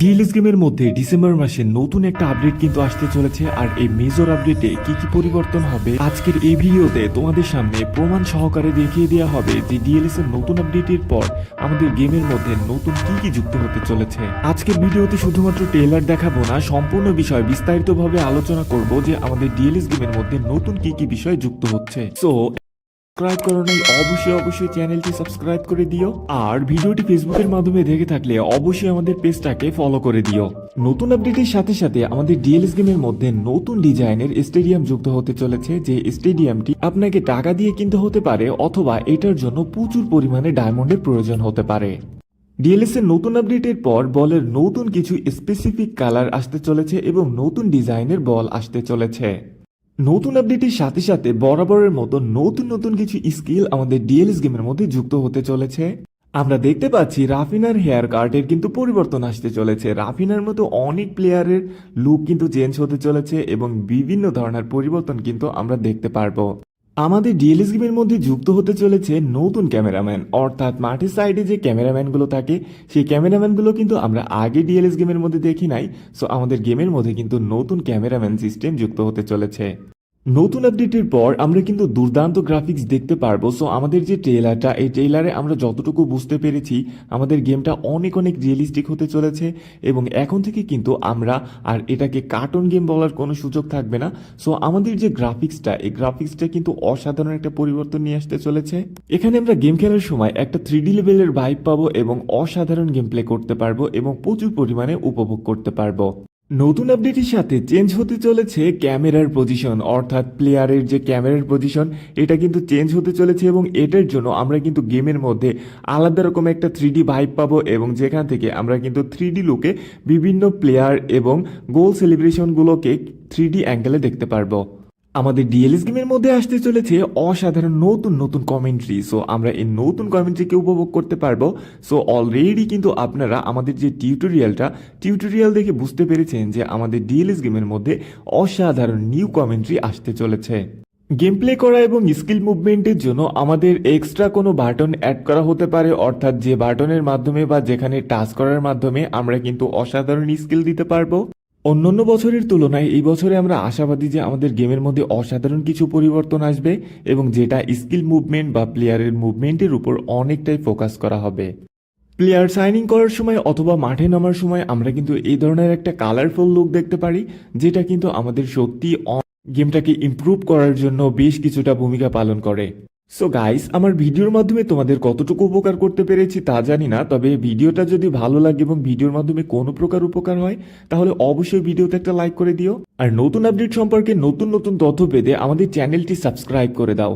DLS গেমের মধ্যে December মাসে নতুন একটা আপডেট কিন্তু আসতে চলেছে, আর এই মেজর আপডেটে কি কি পরিবর্তন হবে? আজকের এই ভিডিওতে তোমাদের সামনে প্রমাণ সহকারে দেখিয়ে দেওয়া হবে যে ডিএলএস এর নতুন আপডেটের পর আমাদের গেমের মধ্যে নতুন কি কি যুক্ত হতে চলেছে। আজকের ভিডিওতে শুধুমাত্র ট্রেলার দেখাবো না, সম্পূর্ণ বিষয় বিস্তারিতভাবে আলোচনা করব যে আমাদের ডিএলএস গেমের মধ্যে নতুন কি কি বিষয় যুক্ত হচ্ছে। সো সাবস্ক্রাইব করো নাই, অবশ্যই অবশ্যই চ্যানেলটি সাবস্ক্রাইব করে দিও। আর ভিডিওটি ফেসবুকের মাধ্যমে দেখে থাকলে অবশ্যই আমাদের পেজটাকে ফলো করে দিও। নতুন আপডেটের সাথে সাথে আমাদের ডিএলএস গেমের মধ্যে নতুন ডিজাইনের স্টেডিয়াম যুক্ত হতে চলেছে, যে স্টেডিয়ামটি আপনাকে টাকা দিয়ে কিনতে হতে পারে অথবা এটার জন্য প্রচুর পরিমাণে ডায়মন্ডের প্রয়োজন হতে পারে। ডিএলএস এর নতুন আপডেটের পর বলের নতুন কিছু স্পেসিফিক কালার আসতে চলেছে এবং নতুন ডিজাইনের বল আসতে চলেছে। নতুন আপডেটের সাথে সাথে বরাবরের মতো নতুন নতুন কিছু স্কিল আমাদের ডিএলএস গেমের মধ্যে যুক্ত হতে চলেছে। আমরা দেখতে পাচ্ছি রাফিনার হেয়ার কার্ডের কিন্তু পরিবর্তন আসতে চলেছে। রাফিনার মতো অনেক প্লেয়ারের লুক কিন্তু চেঞ্জ হতে চলেছে এবং বিভিন্ন ধরনের পরিবর্তন কিন্তু আমরা দেখতে পারব। আমাদের ডিএলএস গেমের মধ্যে যুক্ত হতে চলেছে নতুন ক্যামেরাম্যান অর্থাৎ মাঠের সাইডে যে ক্যামেরাম্যানগুলো থাকে, সেই ক্যামেরাম্যানগুলো কিন্তু আমরা আগে ডিএলএস গেমের মধ্যে দেখি নাই। সো আমাদের গেমের মধ্যে কিন্তু নতুন ক্যামেরাম্যান সিস্টেম যুক্ত হতে চলেছে। নতুন আপডেটের পর আমরা কিন্তু দুর্দান্ত গ্রাফিক্স দেখতে পারব। সো আমাদের যে ট্রেলারটা এই ট্রেলারে আমরা যতটুকু বুঝতে পেরেছি, আমাদের গেমটা অনেক অনেক রিয়েলিস্টিক হতে চলেছে এবং এখন থেকে কিন্তু আমরা আর এটাকে কার্টুন গেম বলার কোনো সুযোগ থাকবে না। সো আমাদের যে গ্রাফিক্সটা এই গ্রাফিক্সটা কিন্তু অসাধারণ একটা পরিবর্তন নিয়ে আসতে চলেছে। এখানে আমরা গেম খেলার সময় একটা থ্রি ডি লেভেলের ভাইব পাবো এবং অসাধারণ গেম প্লে করতে পারব এবং প্রচুর পরিমাণে উপভোগ করতে পারব। নতুন আপডেটের সাথে চেঞ্জ হতে চলেছে ক্যামেরার পজিশন অর্থাৎ প্লেয়ারের যে ক্যামেরার পজিশন এটা কিন্তু চেঞ্জ হতে চলেছে এবং এটার জন্য আমরা কিন্তু গেমের মধ্যে আলাদা রকম একটা থ্রি ডি ভাইব পাবো এবং যেখান থেকে আমরা কিন্তু থ্রি ডি লুকে বিভিন্ন প্লেয়ার এবং গোল সেলিব্রেশনগুলোকে থ্রি ডি অ্যাঙ্গেলে দেখতে পারব। আমাদের ডিএলএস গেমের মধ্যে আসতে চলেছে অসাধারণ নতুন নতুন কমেন্ট্রি সো আমরা এই নতুন কমেন্ট্রিকে উপভোগ করতে পারব। সো অলরেডি কিন্তু আপনারা আমাদের যে টিউটোরিয়ালটা টিউটোরিয়াল দেখে বুঝতে পেরেছেন যে আমাদের ডিএলএস গেমের মধ্যে অসাধারণ নিউ কমেন্ট্রি আসতে চলেছে। গেম প্লে করা এবং স্কিল মুভমেন্টের জন্য আমাদের এক্সট্রা কোনো বাটন অ্যাড করা হতে পারে। অর্থাৎ যে বাটনের মাধ্যমে বা যেখানে টাচ করার মাধ্যমে আমরা কিন্তু অসাধারণ স্কিল দিতে পারব। অন্যান্য বছরের তুলনায় এই বছরে আমরা আশাবাদী যে আমাদের গেমের মধ্যে অসাধারণ কিছু পরিবর্তন আসবে এবং যেটা স্কিল মুভমেন্ট বা প্লেয়ারের মুভমেন্টের উপর অনেকটাই ফোকাস করা হবে। প্লেয়ার সাইনিং করার সময় অথবা মাঠে নামার সময় আমরা কিন্তু এই ধরনের একটা কালারফুল লুক দেখতে পারি, যেটা কিন্তু আমাদের সত্যি গেমটাকে ইমপ্রুভ করার জন্য বেশ কিছুটা ভূমিকা পালন করে। সো গাইস আমার ভিডিওর মাধ্যমে তোমাদের কতটুকু উপকার করতে পেরেছি তা জানি না, তবে ভিডিওটা যদি ভালো লাগে এবং ভিডিওর মাধ্যমে কোনো প্রকার উপকার হয়, তাহলে অবশ্যই ভিডিওতে একটা লাইক করে দিও। আর নতুন আপডেট সম্পর্কে নতুন নতুন তথ্য পেতে আমাদের চ্যানেলটি সাবস্ক্রাইব করে দাও।